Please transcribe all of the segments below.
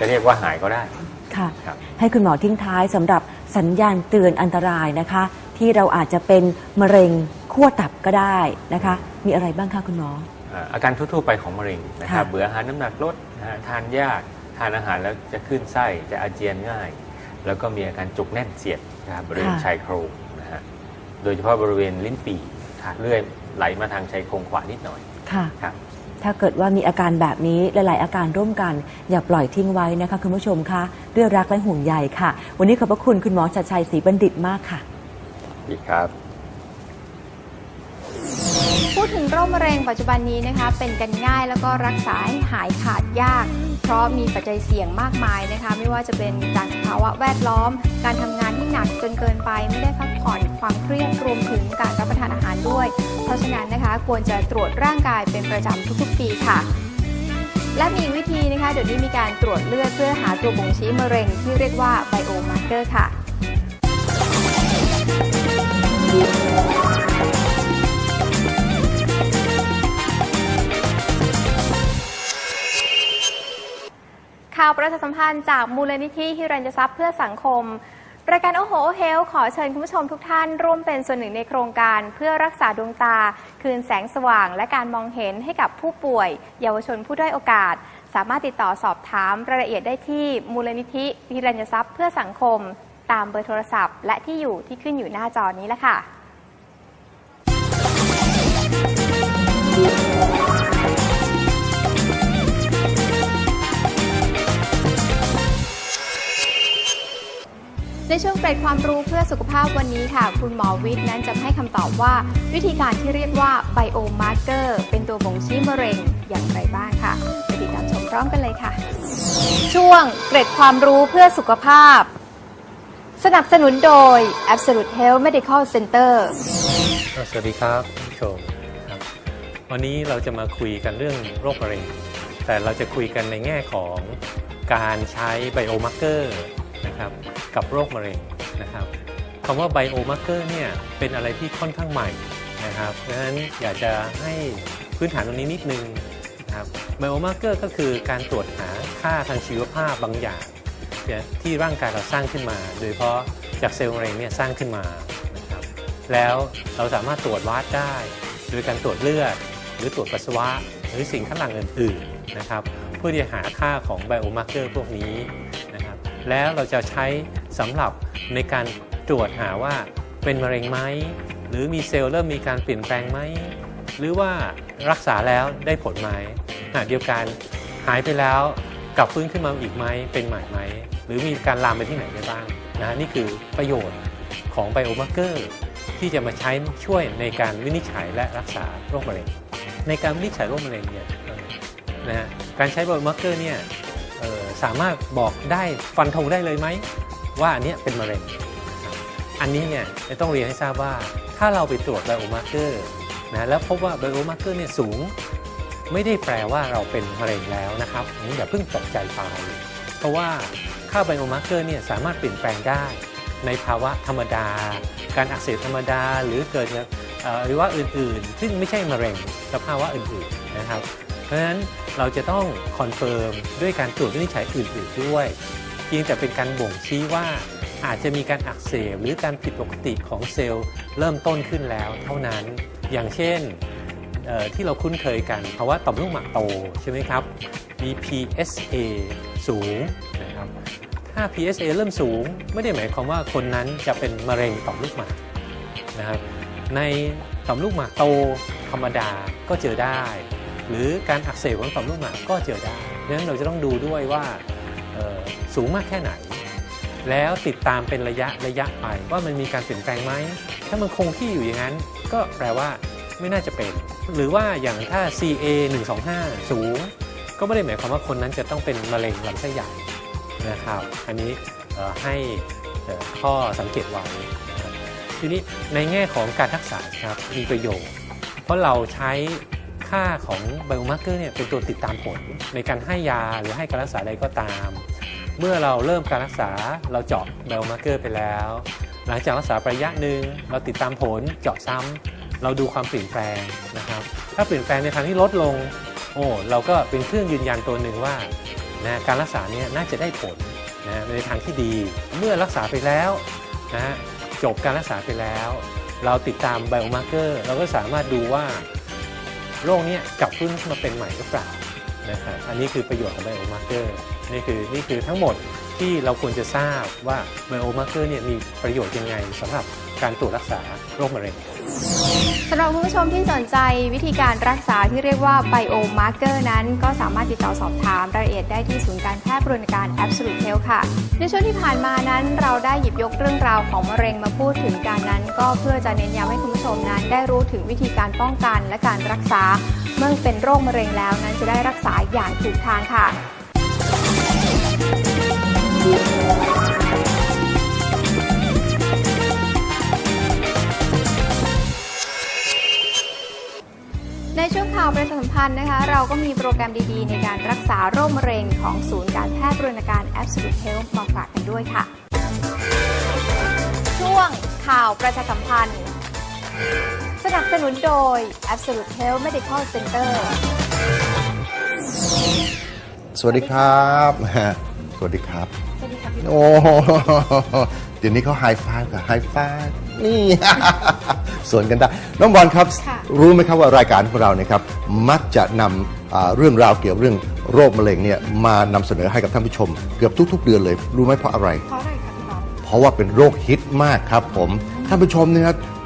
จะเรียกว่าหายก็ได้ ค่ะ ครับ ให้คุณหมอทิ้งท้ายสำหรับสัญญาณเตือนอันตรายนะคะ ที่เราอาจจะเป็นมะเร็งขั้วตับก็ได้นะคะ มีอะไรบ้างคะคุณหมอ อ่าอาการทั่วๆไปของมะเร็งนะครับค่ะ เบื่ออาหารน้ำหนักลดนะฮะทานยากทานอาหารแล้วจะขึ้นไส้จะอาเจียนง่าย แล้วก็มีอาการจุกแน่นเสียดนะครับบริเวณชายโครงนะฮะโดยเฉพาะบริเวณลิ้นปี่ขาดเลื่อยไหลมาทางชายโครงขวานิดหน่อยค่ะ ครับ ถ้าเกิดว่ามีอาการแบบนี้หลาย ๆ อาการร่วมกัน อย่าปล่อยทิ้งไว้นะคะคุณผู้ชมคะด้วยรักและห่วงใยค่ะ วันนี้ขอบพระคุณคุณหมอชัดชัยศรีบัณฑิตมากค่ะอีกครับ พูดถึงโรคมะเร็งปัจจุบันนี้นะคะ เป็นกันง่ายแล้วก็รักษาให้หายขาดยาก เพราะมีปัจจัยเสี่ยงมากมายนะคะ ไม่ว่าจะเป็นจากสภาวะแวดล้อม การทำงานที่หนักจนเกินไป ไม่ได้พักผ่อนความเครียดรวมถึงการรับประทานอาหารด้วย เพราะฉะนั้นนะคะควรจะตรวจร่างกายเป็นประจำทุกๆ ปีค่ะและมีวิธีนะคะ เดี๋ยวนี้มีการตรวจเลือดเพื่อหาตัวบ่งชี้มะเร็งที่เรียกว่าไบโอมาร์เกอร์ค่ะ ข่าวประชาสัมพันธ์จากมูลนิธิฮิรัญทรัพย์เพื่อสังคม รายการโอโหเฮลขอเชิญคุณผู้ชมทุกท่านร่วมเป็นส่วนหนึ่งในโครงการ เพื่อรักษาดวงตา คืนแสงสว่าง และการมองเห็นให้กับผู้ป่วย เยาวชนผู้ด้อยโอกาส สามารถติดต่อสอบถามรายละเอียดได้ที่มูลนิธิฮิรัญทรัพย์เพื่อสังคม ตามเบอร์โทรศัพท์ และที่อยู่ที่ขึ้นอยู่หน้าจอนี้แหละค่ะ ในช่วงเกร็ดความรู้เพื่อสุขภาพวันนี้ค่ะ คุณหมอวิทย์นั้นจะให้คำตอบว่า วิธีการที่เรียกว่าไบโอมาร์เกอร์เป็นตัวบ่งชี้มะเร็งอย่างไรบ้างค่ะไปติดตามชมพร้อมกันเลยค่ะ ช่วงเกร็ดความรู้เพื่อสุขภาพ สนับสนุนโดย Absolute Health Medical Center สวัสดีครับคุณผู้ชมครับ วันนี้เราจะมาคุยกันเรื่องโรคมะเร็ง แต่เราจะคุยกันในแง่ของการใช้ไบโอมาร์เกอร์ นะครับกับโรคมะเร็งนะครับคำว่าไบโอมาร์เกอร์เนี่ยเป็นอะไรที่ค่อนข้างใหม่นะครับเพราะฉะนั้นอยากจะให้พื้นฐานตรงนี้นิดนึงนะครับไบโอมาร์เกอร์ก็คือการตรวจหาค่าทางชีวภาพบางอย่างที่ร่างกายเราสร้างขึ้นมา โดยเฉพาะจากเซลล์มะเร็งเนี่ยสร้างขึ้นมานะครับแล้วเราสามารถตรวจวัดได้ โดยการตรวจเลือด หรือตรวจปัสสาวะ หรือสิ่งข้างหลังอื่นๆนะครับเพื่อที่จะหาค่าของไบโอมาร์เกอร์พวกนี้ แล้วเราจะใช้สำหรับในการตรวจหาว่าเป็นมะเร็งไหมหรือมีเซลล์เริ่มมีการเปลี่ยนแปลงไหมหรือว่ารักษาแล้วได้ผลไหมขณะเดียวกันหายไปแล้วกลับฟื้นขึ้นมาอีกไหมเป็นใหม่ไหมหรือมีการลามไปที่ไหนได้บ้างนะนี่คือประโยชน์ของไบโอมาร์เกอร์ที่จะมาใช้ช่วยในการวินิจฉัยและรักษาโรคมะเร็ง ในการวินิจฉัยโรคมะเร็งเนี่ยนะฮะการใช้ไบโอมาร์เกอร์เนี่ย สามารถบอกได้ฟันธงได้เลยไหม ว่าอันนี้เป็นมะเร็ง อันนี้เนี่ยต้องเรียนให้ทราบว่าถ้าเราไปตรวจไบโอมาร์เกอร์นะแล้วพบว่าไบโอมาร์เกอร์เนี่ยสูง ไม่ได้แปลว่าเราเป็นมะเร็งแล้วนะครับอย่าเพิ่งตกใจไป เพราะว่าค่าไบโอมาร์เกอร์เนี่ยสามารถเปลี่ยนแปลงได้ในภาวะธรรมดา การอักเสบธรรมดา หรือเกิดจากอ่อหรือว่าอื่น ๆ ซึ่งไม่ใช่มะเร็งสภาวะอื่น ๆ นะครับ ราะฉะนั้นเราจะต้องคอนเฟิร์มด้วยการตรวจวินิจฉัยอื่นๆด้วยเพียงแต่เป็นการบ่งชี้ว่าอาจจะมีการอักเสบหรือการผิดปกติของเซลล์เริ่มต้นขึ้นแล้ว เท่านั้นอย่างเช่นที่เราคุ้นเคยกันภาวะต่อมลูกหมากโตใช่ไหมครับมี PSA สูงนะครับถ้า PSA เริ่มสูงไม่ได้หมายความว่าคนนั้นจะเป็นมะเร็งต่อมลูกหมากนะครับในต่อมลูกหมากโตธรรมดาก็เจอได้ หรือการอักเสบของต่อมลูกหมากก็เจอได้ดังนั้นเราจะต้องดูด้วยว่าสูงมากแค่ไหน แล้วติดตามเป็นระยะระยะไปว่ามันมีการเปลี่ยนแปลงไหม ถ้ามันคงที่อยู่อย่างนั้น ก็แปลว่าไม่น่าจะเป็น หรือว่าอย่างถ้า CA 125 สูง ก็ไม่ได้หมายความว่าคนนั้นจะต้องเป็นมะเร็งลำไส้ใหญ่นะครับ อันนี้ให้ข้อสังเกตไว้ทีนี้ในแง่ของการรักษาครับมีประโยชน์ เพราะเราใช้ ค่าของไบโอมาร์เกอร์เนี่ยเป็นตัวติดตามผล ในการให้ยาหรือให้การรักษาใดก็ตาม เมื่อเราเริ่มการรักษาเราเจาะไบโอมาร์เกอร์ไปแล้ว หลังจากรักษาระยะหนึ่งเราติดตามผลเจาะซ้ำเราดูความเปลี่ยนแปลงนะครับ ถ้าเปลี่ยนแปลงในทางที่ลดลงโอ้เราก็เป็นเครื่องยืนยันตัวหนึ่งว่านะการรักษาเนี่ยน่าจะได้ผลนะในทางที่ดีเมื่อรักษาไปแล้วนะจบการรักษาไปแล้ว เราติดตามไบโอมาร์เกอร์เราก็สามารถดูว่า โรคเนี้กลับฟื้นขึ้นมาเป็นใหม่หรือเปล่านะครับอันนี้คือประโยชน์ของไบโอมาร์เกอร์นี่คือนี่คือทั้งหมด ที่เราควรจะทราบว่าไบโอมาร์เกอร์เนี่ยมีประโยชน์ยังไงสำหรับการตรวจรักษาโรคมะเร็งสำหรับคุณผู้ชมที่สนใจวิธีการรักษาที่เรียกว่าไบโอมาร์เกอร์นั้น ก็สามารถติดต่อสอบถามรายละเอียดได้ที่ศูนย์การแพทย์บริการ Absolute Health ค่ะ ในช่วงที่ผ่านมานั้น เราได้หยิบยกเรื่องราวของมะเร็งมาพูดถึงการนั้น ก็เพื่อจะเน้นย้ำให้คุณผู้ชมนั้น ได้รู้ถึงวิธีการป้องกันและการรักษา เมื่อเป็นโรคมะเร็งแล้วนั้นจะได้รักษาอย่างถูกทางค่ะ ในช่วงข่าวประชาสัมพันธ์นะคะ เราก็มีโปรแกรมดีๆ ในการรักษาโรคมะเร็งของศูนย์การแพทย์บริการ Absolute Health มาฝากกันด้วยค่ะ ช่วงข่าวประชาสัมพันธ์ สนับสนุนโดย Absolute Health Medical Center สวัสดีครับ วัสดีครับ สวัสดีค่ะพี่โอ้เดี๋ยวนี้เขาไฮไฟว์กับไฮไฟว์นี่สวนกันได้น้องบอลครับค่ะรู้ไหมครับว่ารายการของเราเนี่ยครับ มักจะนำอ่าเรื่องราวเกี่ยวเรื่องโรคมะเร็งเนี่ยมานำเสนอให้กับท่านผู้ชม เกือบทุก ๆ เดือนเลย รู้ไหมเพราะอะไร เพราะอะไรคะพี่บอลเพราะว่าเป็นโรคฮิตมากครับผม ท่านผู้ชมเนี่ย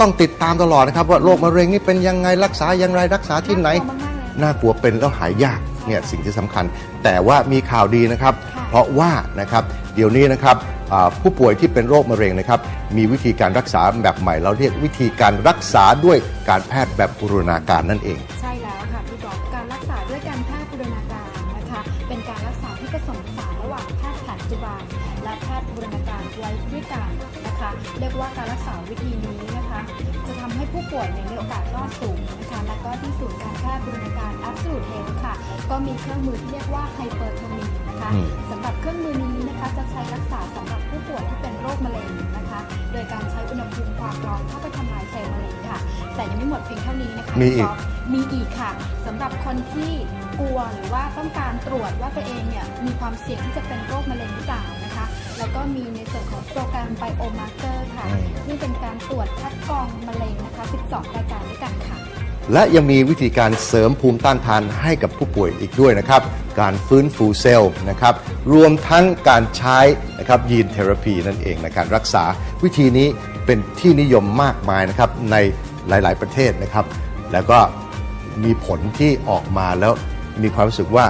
ต้องติดตามตลอดนะครับว่าโรคมะเร็งนี่เป็นยังไงรักษาอย่างไรรักษาที่ไหน น่ากลัวมากๆเลยน่ากลัวเป็นแล้วหายยากเนี่ยสิ่งที่สำคัญ แต่ว่ามีข่าวดีนะครับค่ะ เพราะว่านะครับเดี๋ยวนี้นะครับผู้ป่วยที่เป็นโรคมะเร็งนะครับมีวิธีการรักษาแบบใหม่ เราเรียกวิธีการรักษาด้วยการแพทย์แบบบูรณาการนั่นเอง เรียกว่าการรักษาวิธีนี้นะคะ จะทำให้ผู้ป่วยเนี่ยมีโอกาสรอดสูงนะคะแล้วก็ที่ศูนย์การแพทย์บูรณาการ Absolute Health ค่ะ ก็มีเครื่องมือที่เรียกว่า Hypertomy นะคะอืมสำหรับเครื่องมือนี้นะคะจะใช้รักษาสำหรับผู้ป่วยที่เป็นโรคมะเร็งนะคะ โดยการใช้อุณหภูมิความร้อนเข้าไปทำลายเซลล์มะเร็งค่ะ แต่ยังไม่หมดเพียงเท่านี้นะคะมีอีกพี่บ มีอีกค่ะสำหรับคนที่กลัวหรือว่าต้องการตรวจว่าตัวเองเนี่ยมีความเสี่ยงที่จะเป็นโรคมะเร็งหรือเปล่านะคะ แล้วก็มีในส่วนของโปรแกรม Biomarker ค่ะอืมซึ่งเป็นการตรวจคัดกรองมะเร็งนะคะ 12 รายการด้วยกันค่ะ และยังมีวิธีการเสริมภูมิต้านทานให้กับผู้ป่วยอีกด้วยนะครับ การฟื้นฟูเซลล์นะครับ รวมทั้งการใช้นะครับยีนเทอราพีนั่นเองในการรักษา วิธีนี้เป็นที่นิยมมากมายนะครับในหลาย ๆ ประเทศนะครับ แล้วก็ มีผลที่ออกมาแล้วมีความรู้สึกว่า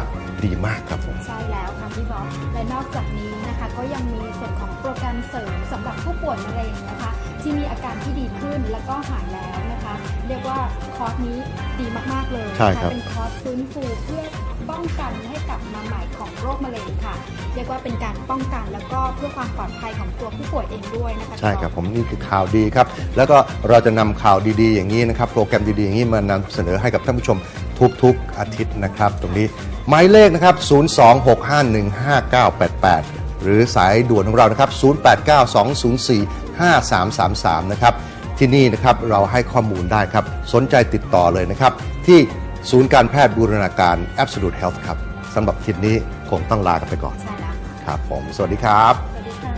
ดีมากครับผม ใช่แล้วค่ะพี่บอสและนอกจากนี้นะคะ ก็ยังมีส่วนของโปรแกรมเสริมสำหรับผู้ป่วยมะเร็งนะคะ ที่มีอาการที่ดีขึ้นแล้วก็หายแล้วนะคะ เรียกว่าคอร์สนี้ดีมาก ๆ เลยใช่ครับนะะเป็นคอร์สฟื้นฟูเพื่อ ป้องกันให้กลับมาใหม่ของโรคมะเร็งค่ะ เรียกว่าเป็นการป้องกันแล้วก็เพื่อความปลอดภัยของตัวผู้ป่วยเองด้วยนะคะใช่ครับผมนี่คือข่าวดีครับ แล้วก็เราจะนำข่าวดีๆ อย่างนี้นะครับ โปรแกรมดีๆ อย่างนี้มานำเสนอให้กับท่านผู้ชมทุกๆอาทิตย์นะครับ ตรงนี้หมายเลขนะครับ 026515988 หรือสายด่วนของเรานะครับ 0892045333 นะครับที่นี่นะครับเราให้ข้อมูลได้ครับ สนใจติดต่อเลยนะครับที่ ศูนย์การแพทย์บูรณาการ Absolute Health ครับสำหรับทริปนี้คงต้องลากันไปก่อนใช่แล้วค่ะครับผม สวัสดีครับ สวัสดีค่ะ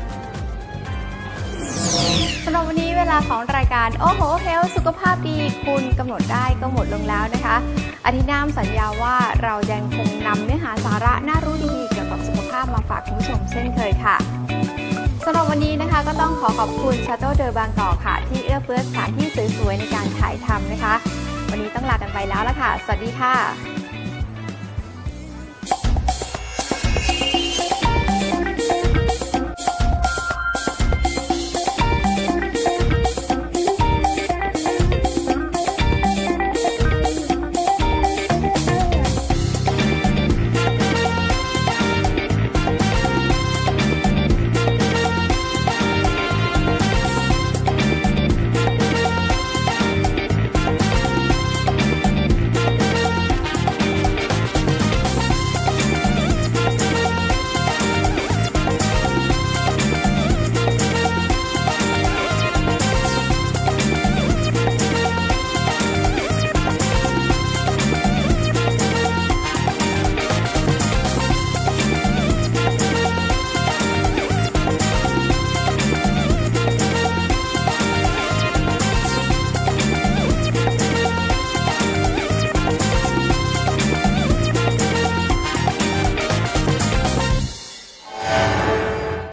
สำหรับวันนี้เวลาของรายการโอ้โหเฮลสุขภาพดีคุณกำหนดได้ก็หมดลงแล้วนะคะอาทิตย์หน้าสัญญาว่าเรายังคงนำเนื้อหาสาระน่ารู้ดีๆเกี่ยวกับสุขภาพมาฝากคุณผู้ชมเช่นเคยค่ะสำหรับวันนี้นะคะก็ต้องขอขอบคุณชาโตเดอบางกอกค่ะ ที่เอื้อเฟื้อสถานที่สวยๆในการถ่ายทำนะคะ วันนี้ต้องลากันไปแล้วละค่ะ สวัสดีค่ะ